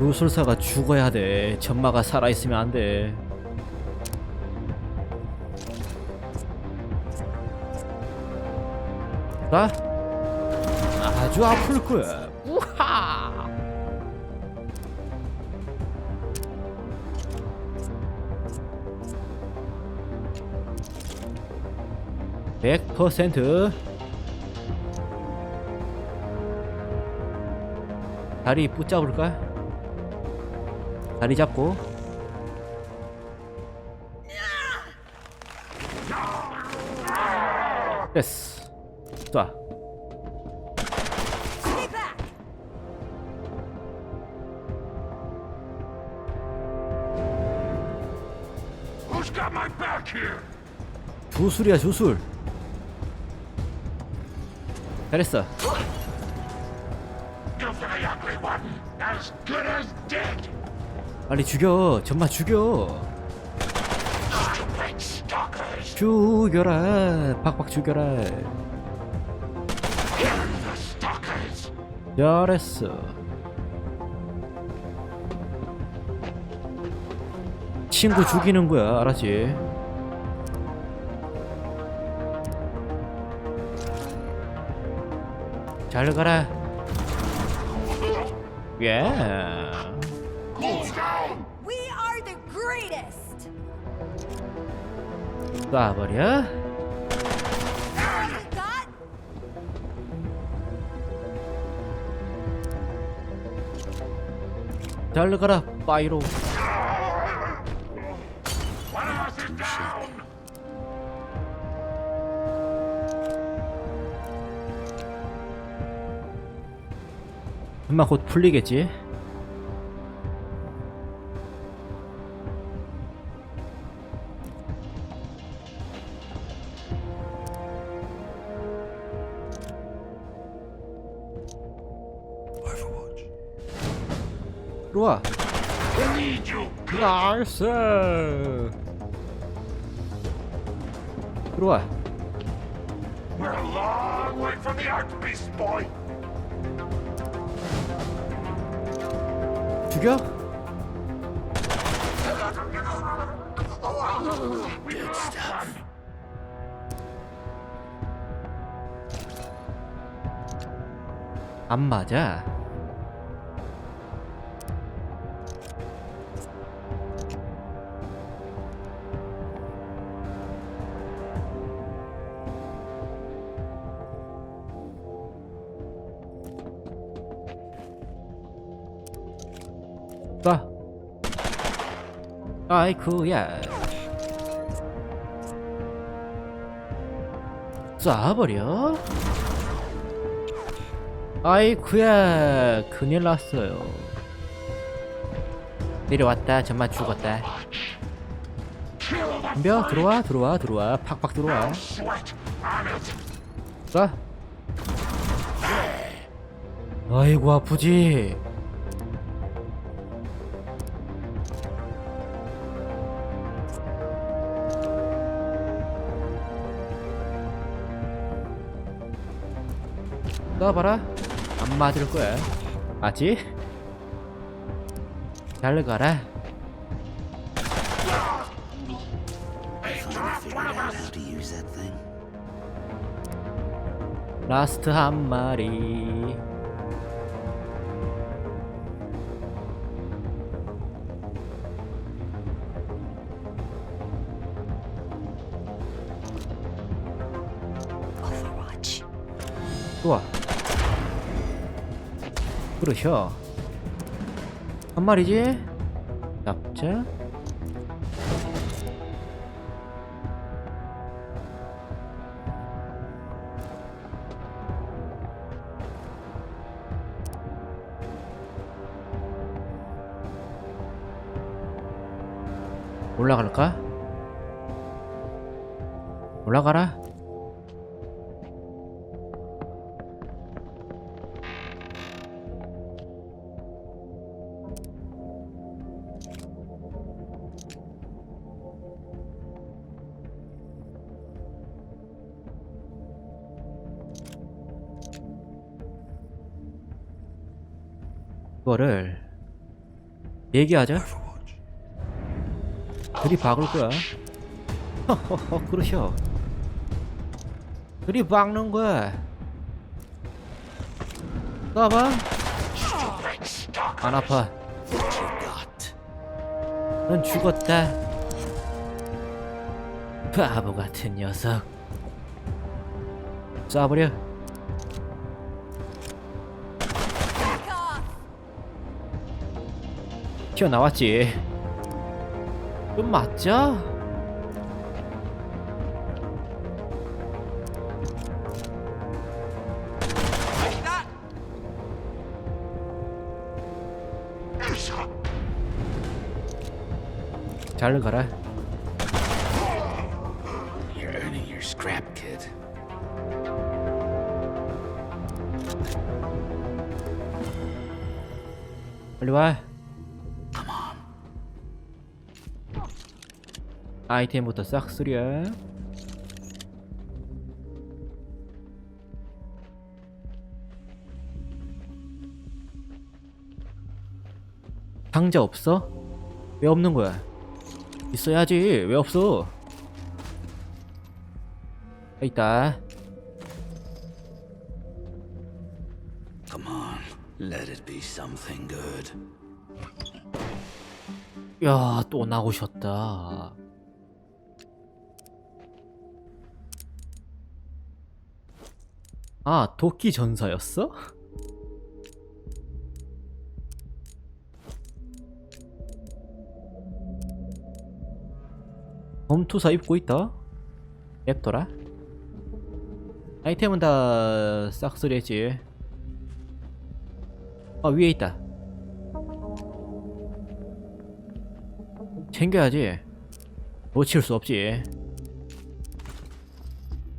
요술사가 죽어야 돼. 전마가 살아있으면 안 돼. 나 아주 아플 거야. 우하! 백 퍼센트 다리 붙잡을까? 다리 잡고 됐어 쏴 Stay back! Who's got my back here? 주술이야 주술 잘했어 빨리 죽여 전마 죽여. 죽여라 박박 죽여라. 잘했어 친구 죽이는 거야 알았지 잘 가라 예 down. We are the greatest! 쏴버려 All you got? 잘 가라 빠이로 One of us is down. 엄마 곧 풀리겠지 들어와 need you. 나이스 들어와 We're a long way from the Archbeast, boy. 죽여. 안 맞아 쏴 아이쿠야. 쏴버려. 아이쿠야 큰일 났어요. 내려왔다. 정말 죽었다. 덤벼. 들어와 들어와 들어와. 팍팍 들어와. 쏴. 아이고 아프지 쏴봐라 안 맞을 거야 맞지? 잘 가라. 라스트 한 마리. 좋아 그러셔 한 마리지? 잡자 올라갈까? 올라가라 거를 얘기하자. 그리 박을 거야. 허허허 그러셔. 그리 박는 거야. stuck. 안 아파. 넌 죽었다. 바보 같은 녀석. 쏴버려. 튀어나왔지. 좀 맞자? 잘 가라. 빨리 와. 아이템부터 싹 쓰랴. 상자 없어? 왜 없는 거야? 있어야지. 왜 없어? 아, 있다. Come on, let it be something good. 야, 또 나오셨다. 아, 도끼 전사였어? 검투사 입고 있다. 냅둬라. 아이템은 다 싹쓸이했지. 아, 위에 있다. 챙겨야지. 놓칠 수 없지.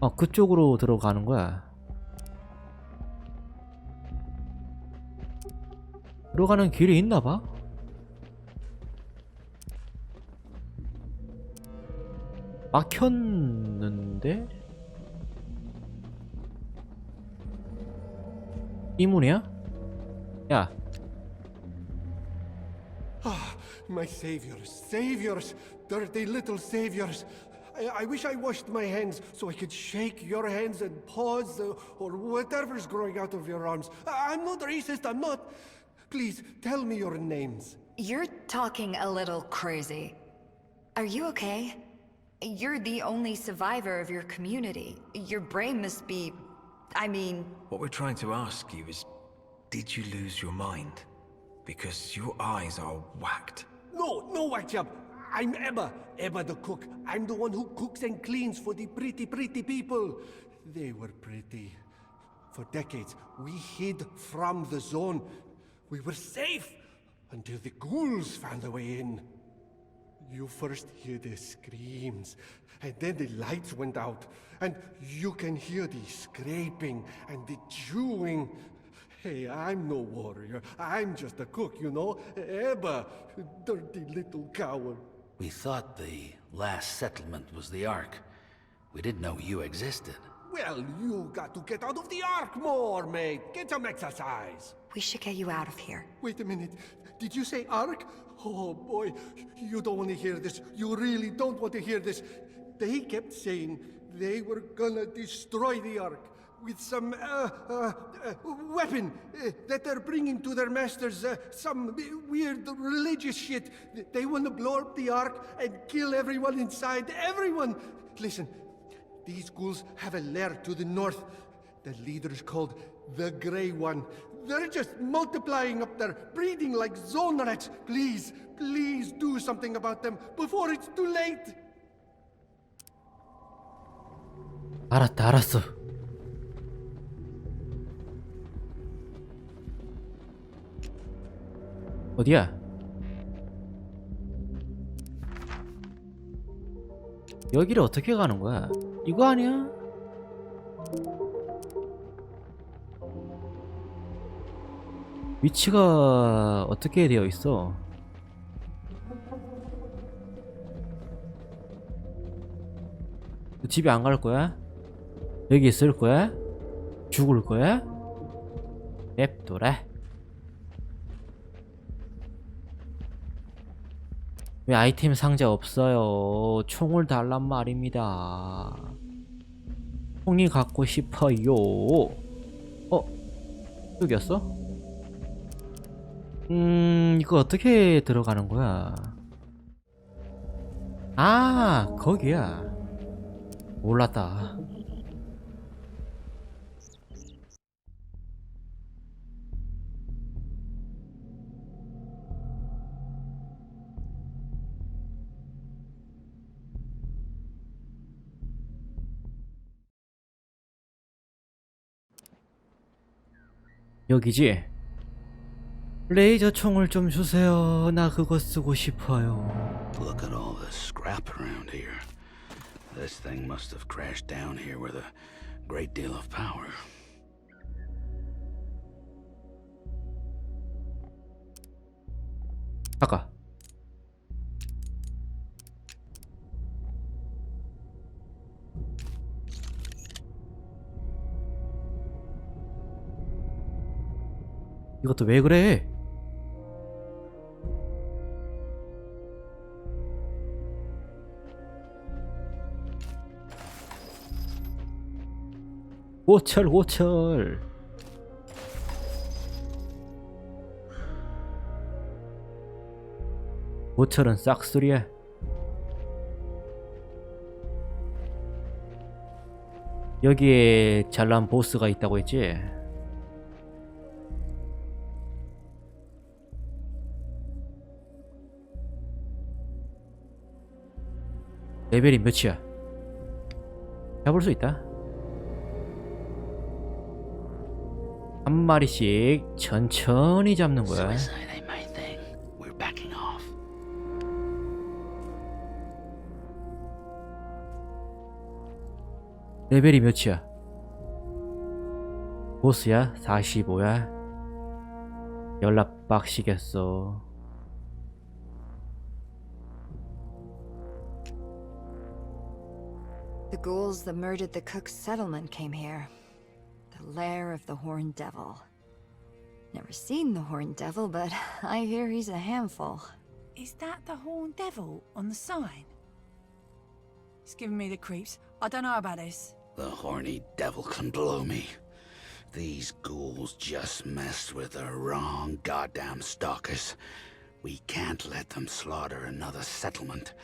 어, 그쪽으로 들어가는 거야. 들어가는 길이 있나 봐? 막혔는데? 이 문이야? 야, My saviors, saviors, dirty little saviors. I, I wish I washed my hands so I could shake your hands and paws uh, or whatever's growing out of your arms. I, I'm not racist, I'm not. Please tell me your names. You're talking a little crazy. Are you okay? You're the only survivor of your community. Your brain must be. I mean, What we're trying to ask you is did you lose your mind? Because your eyes are whacked. No, no, white chap. I'm Emma, Emma the cook. I'm the one who cooks and cleans for the pretty, pretty people. They were pretty. For decades, we hid from the zone. We were safe until the ghouls found a way in. You first hear the screams, and then the lights went out, and you can hear the scraping and the chewing. Hey, I'm no warrior. I'm just a cook, you know? Ebba, dirty little coward. We thought the last settlement was the Ark. We didn't know you existed. Well, you got to get out of the ark more, mate. Get some exercise. we should get you out of here. Wait a minute. Did you say ark? Oh boy, you don't want to hear this. You really don't want to hear this. They kept saying they were gonna destroy the ark with some uh, uh, uh, weapon uh, that they're bringing to their masters. Uh, some weird religious shit. They want to blow up the ark and kill everyone inside. Everyone. Listen, these ghouls have a lair to the north. The leader is called the Grey One. They're just multiplying up there, breeding like zone rats. Please, please do something about them before it's too late. 알았다, 알았어. 어디야? 여기를 어떻게 가는 거야? 이거 아니야? 위치가 어떻게 되어 있어? 집에 안 갈 거야? 여기 있을 거야? 죽을 거야? 냅둬라. 왜 아이템 상자 없어요? 총을 달란 말입니다. 총이 갖고 싶어요. 어? 여기였어? 음, 이거 어떻게 들어가는 거야? 아, 거기야. 몰랐다. 여기지? 레이저 총을 좀 주세요. 나 그거 쓰고 싶어요. Look at all the scrap around here. This thing must have crashed down here with a great deal of power. 아까 이것도 왜 그래? 고철 고철 고철은 싹소리야 여기에 잘난 보스가 있다고 했지? 레벨이 몇이야? 잡을 수 있다. 한 마리씩 천천히 잡는 거야. 레벨이 몇이야? 보스야? 45야? 연락 빡시겠어. Ghouls that murdered the Cook's settlement came here. The lair of the Horned Devil. Never seen the Horned Devil, but I hear he's a handful. Is that the Horned Devil on the sign? It's giving me the creeps. I don't know about this. The horny devil can blow me. These ghouls just messed with the wrong goddamn stalkers. We can't let them slaughter another settlement.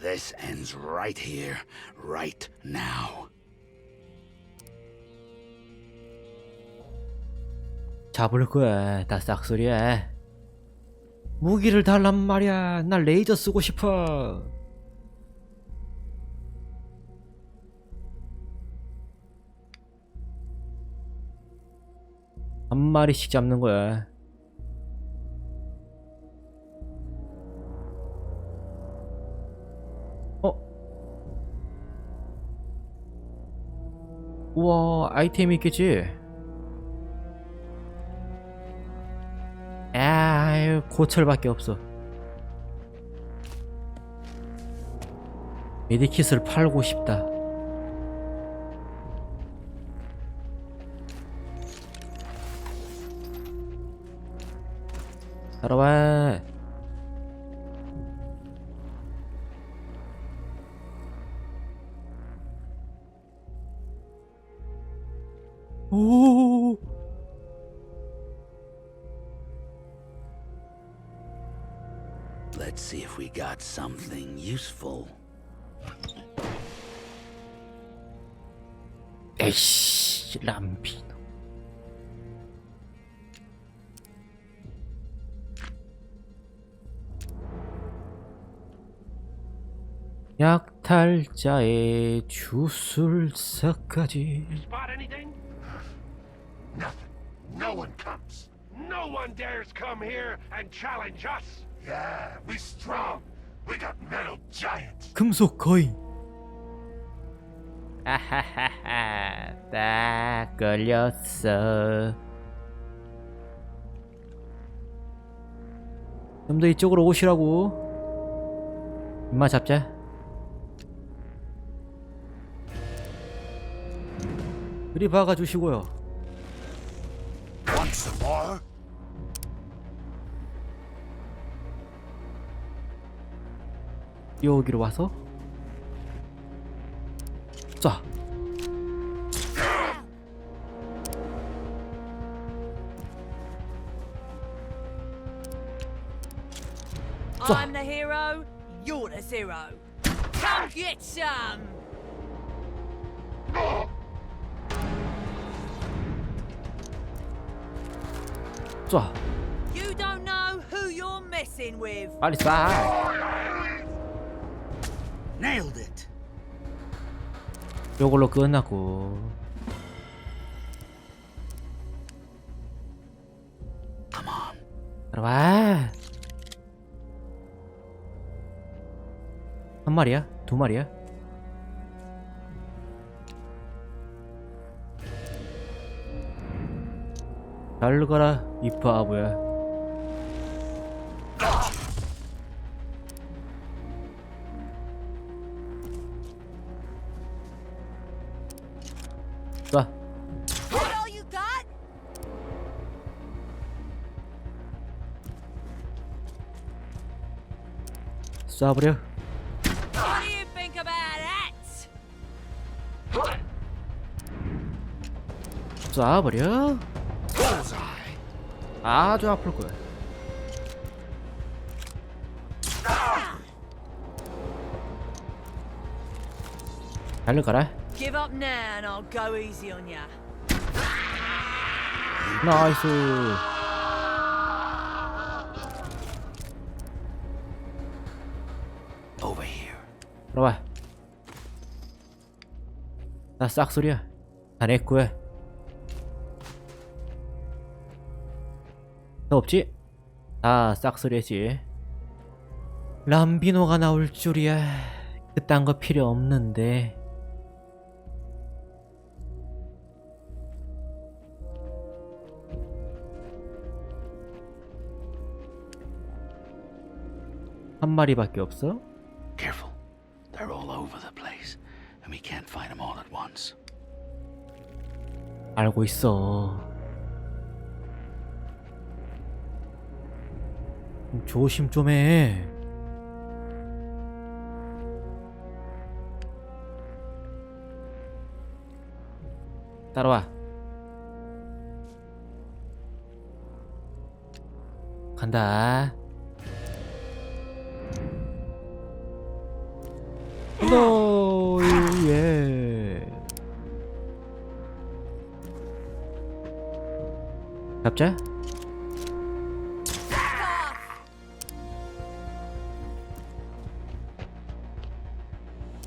This ends right here, right now. 잡을 거야. 다 싹소리야. 무기를 달란 말이야. 나 레이저 쓰고 싶어. 한 마리씩 잡는 거야. 우와, 아이템이 있겠지? 아유 고철밖에 없어. 메디킷을 팔고 싶다. 따라와 씨 람비 약탈자의 주술사까지 Spot anything? Nothing. No one comes. No one dares come here and challenge us. Yeah, we strong. We got metal giants. 금속 거인 아하하하 딱 걸렸어. 좀 더 이쪽으로 오시라고. 임마 잡자. 그리 박아주시고요? 여기로 와서 자 I'm the hero, you're the zero. Come get some! 자 You don't know who you're messing with. 빨리 쏴 Nailed it. 요걸로 끝나고. 들어와 한 마리야? 두 마리야? 잘 가라 이 바보야 쏴버려? 쏴버려 아주 아플 거야 on ya. 나이스 들어와. 나 싹소리야. 다내 거야. 너 없지? 다 싹소리지. 람비노가 나올 줄이야. 그딴 거 필요 없는데. 한 마리밖에 없어? Once. 알고 있어. 조심 좀 해. 따라와. 잡자.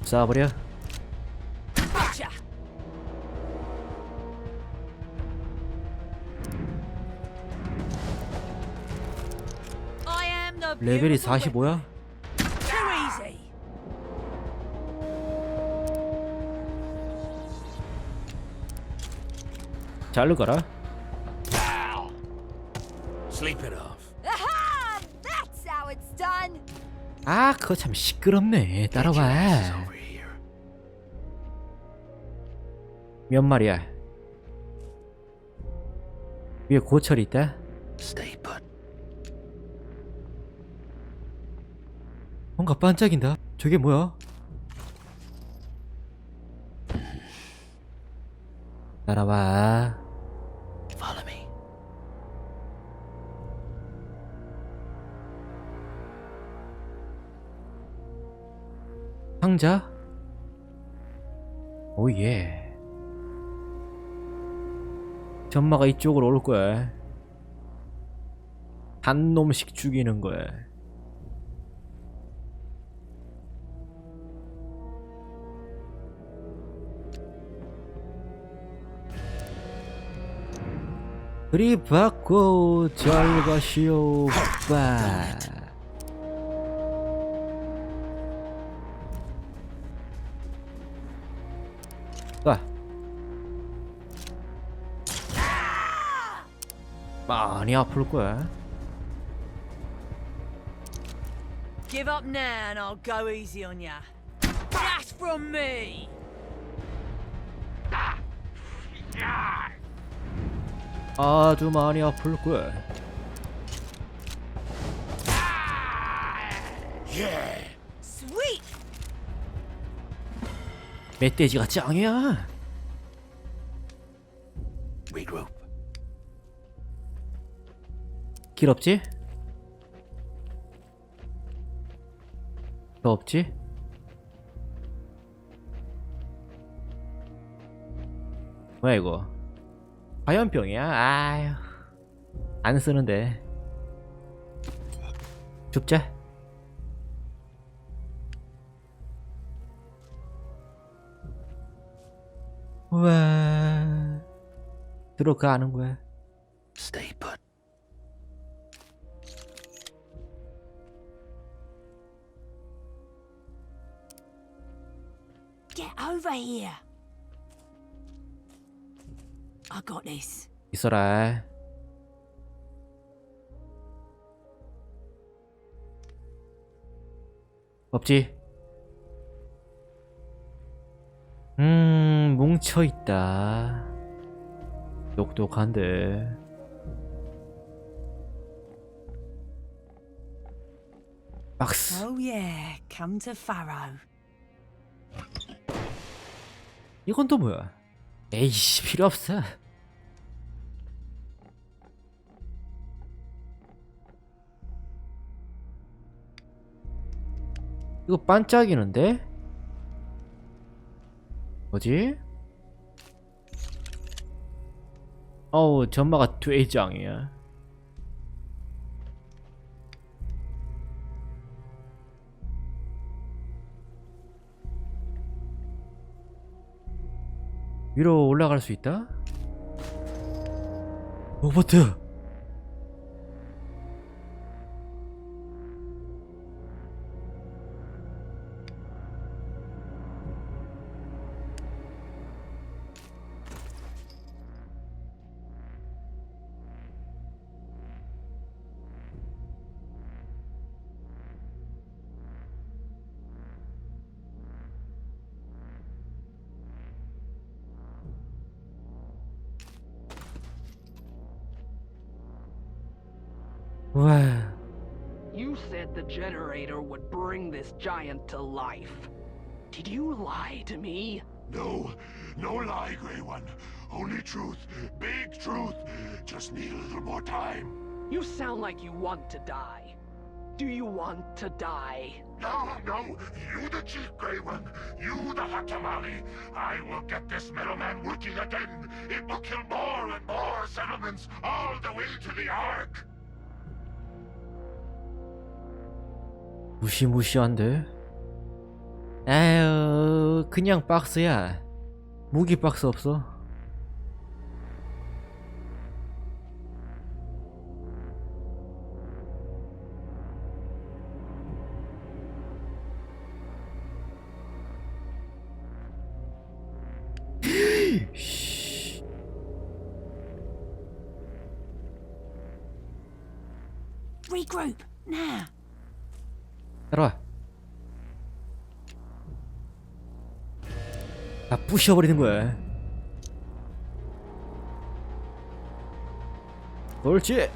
쏴버려. 레벨이 beautiful 45야? whip. Too easy. 잘로 가라. Sleep it off. Aha! That's how it's done! 아, 그거 참 시끄럽네. Get your asses 따라와. over here. 몇 마리야? 위에 고철이 있다? Stay put. 뭔가 반짝인다. 저게 뭐야? 따라와. 상자? 오예. 전마가 이쪽으로 올 거야. 한 놈씩 죽이는 거야. 그리 받고 잘 가시오, 빠. 많이 아플 거야. Give up now and I'll go easy on ya. That's from me. 아주 많이 아플 거야. Sweet! 멧돼지가 짱이야 Regroup. 길 없지? 더 없지? 뭐야 이거 화염병이야? 아휴 안 쓰는데 줍자 우와 들어가는 거야 over here! I got this. 있어라 없지 음 뭉쳐 있다 똑똑한데 박스 Oh yeah, come to Farrow. 이건 또 뭐야 에이씨 필요 없어 이거 반짝이는데? 뭐지? 어우 전마가 돼장이야 위로 올라갈 수 있다? 로버트! 우와 You said the generator would bring this giant to life. Did you lie to me? No, no lie, Grey One. Only truth, big truth. Just need a little more time. You sound like you want to die. Do you want to die? No, no, you the chief Grey One. You the hot tamale. I will get this middleman working again. It will kill more and more settlements all the way to the Ark. 무시무시한데? 에휴 그냥 박스야 무기 박스 없어? 부셔버리는 거야. 옳지.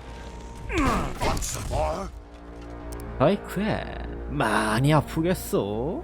More? 아이쿠야 많이 아프겠어